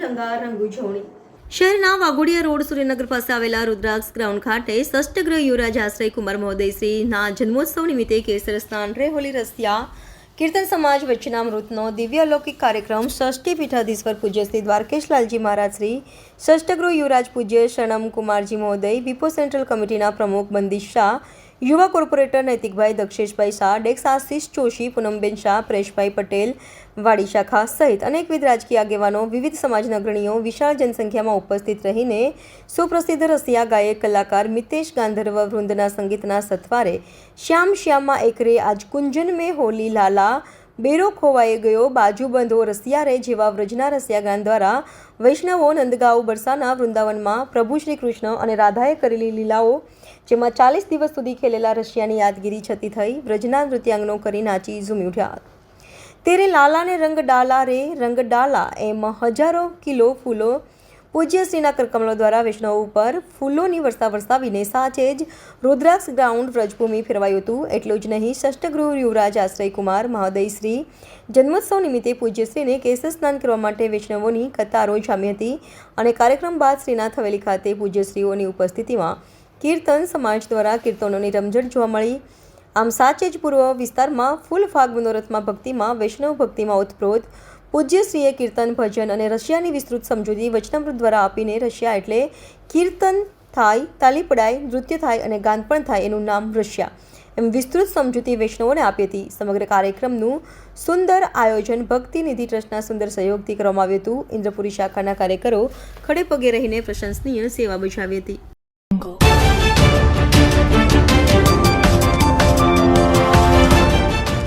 રંગારંગ ઉજવણી શહેરના વાઘોડિયા રોડ સુરેન્દ્રનગર પાસે આવેલા રુદ્રાક્ષ ગ્રાઉન્ડ ખાતે ષષ્ઠગ્રહ યુવરાજ આશ્રય કુમાર મહોદયશ્રીના જન્મોત્સવ નિમિત્તે કેસર સ્નાન રે હોલી રસ્યા. કીર્તન સમાજ વચ્ચેના મૃતનો દિવ્ય અલૌકિક કાર્યક્રમ ષષ્ઠી પીઠાધીશ્વર પૂજ્ય શ્રી દ્વારકેશલાલજી મહારાજ શ્રી ષષ્ઠગૃહ યુવરાજ પૂજ્ય શરણમ કુમારજી મહોદય વિપો સેન્ટ્રલ કમિટીના પ્રમુખ બંદિશ શાહ યુવા કોર્પોરેટર નૈતિકભાઈ દક્ષેશભાઈ શાહ, ડેક્સ આશીષ જોશી, પૂનમબેન શાહ, પરેશભાઈ પટેલ, વાડી શાખા સહિત અનેકવિધ રાજકીય આગેવાનો, વિવિધ સમાજના અગ્રણીઓ વિશાળ જનસંખ્યામાં ઉપસ્થિત રહીને સુપ્રસિદ્ધ રસિયા ગાયક કલાકાર મિતેશ ગાંધર્વ વૃંદના સંગીતના સથવારે શ્યામ શ્યામમાં એકરે આજ કુંજન મેં હોલી લાલા બેરો ખોવાઈ ગયો, બાજુ બંધો રસિયા રે જેવા વ્રજના રસિયા ગાન દ્વારા વૈષ્ણવો નંદગાંવ, બરસાના વૃંદાવનમાં પ્રભુ શ્રી કૃષ્ણ અને રાધાએ કરેલી લીલાઓ, જેમાં ચાલીસ દિવસ સુધી ખેલેલા રશિયાની યાદગીરી છતી થઈ, વ્રજના નૃત્યાંગનો કરી નાચી ઝૂમી ઉઠ્યા. તેરે લાલાને રંગ ડાલા રે રંગ ડાલા એમ હજારો કિલો ફૂલો પૂજ્ય શ્રીના કરકમલો દ્વારા વૈષ્ણવ ઉપર ફૂલોની વર્ષા વરસાવીને સાચે જ રુદ્રાક્ષ ગ્રાઉન્ડ વ્રજભૂમિ ફેરવાયું હતું. એટલું જ નહીં, ષષ્ઠગૃહ યુવરાજ આશ્રય કુમાર મહોદય શ્રી જન્મોત્સવ નિમિત્તે પૂજ્યશ્રીને કેશ સ્નાન કરવા માટે વૈષ્ણવોની કતારો જામી હતી અને કાર્યક્રમ બાદ શ્રીનાથ હવેલી ખાતે પૂજ્યશ્રીઓની ઉપસ્થિતિમાં કીર્તન સમાજ દ્વારા કીર્તનોની રમઝટ જોવા મળી. આમ સાચે જ પૂર્વ વિસ્તારમાં ફૂલ ફાગ મનોરથમાં ભક્તિમાં, વૈષ્ણવ ભક્તિમાં ઓતપ્રોત પૂજ્યશ્રીએ કીર્તન, ભજન અને રશિયાની વિસ્તૃત સમજૂતી વચનામૃત દ્વારા આપીને રશિયા એટલે કીર્તન થાય, તાલી પડાય, નૃત્ય થાય અને ગાન પણ થાય એનું નામ રશિયા. એમ વિસ્તૃત સમજૂતી વૈષ્ણવોને આપી હતી. સમગ્ર કાર્યક્રમનું સુંદર આયોજન ભક્તિ નિધિ ટ્રસ્ટના સુંદર સહયોગથી કરવામાં આવ્યું હતું. ઇન્દ્રપુરી શાખાના કાર્યકરો ખડે પગે રહીને પ્રશંસનીય સેવા બજાવી હતી.